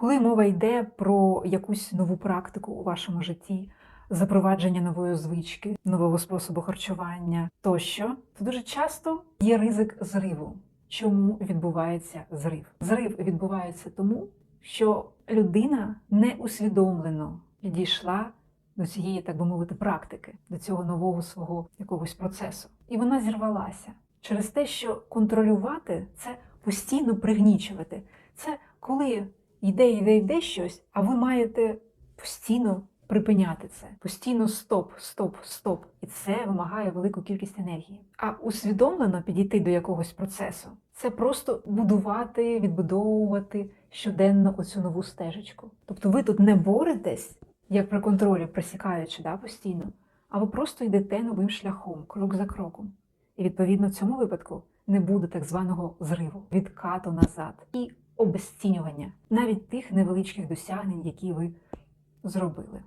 Коли мова йде про якусь нову практику у вашому житті, запровадження нової звички, нового способу харчування тощо, то дуже часто є ризик зриву. Чому відбувається зрив? Зрив відбувається тому, що людина неусвідомлено підійшла до цієї, так би мовити, практики, до цього нового свого якогось процесу. І вона зірвалася через те, що контролювати це постійно пригнічувати. Це коли йде, йде, йде щось, а ви маєте постійно припиняти це. Постійно стоп, стоп, стоп. І це вимагає велику кількість енергії. А усвідомлено підійти до якогось процесу це просто будувати, відбудовувати щоденно оцю нову стежечку. Тобто ви тут не боретесь, як при контролі, присікаючи да, постійно, а ви просто йдете новим шляхом, крок за кроком. І відповідно в цьому випадку не буде так званого зриву, відкату назад і обезцінювання навіть тих невеличких досягнень, які ви зробили.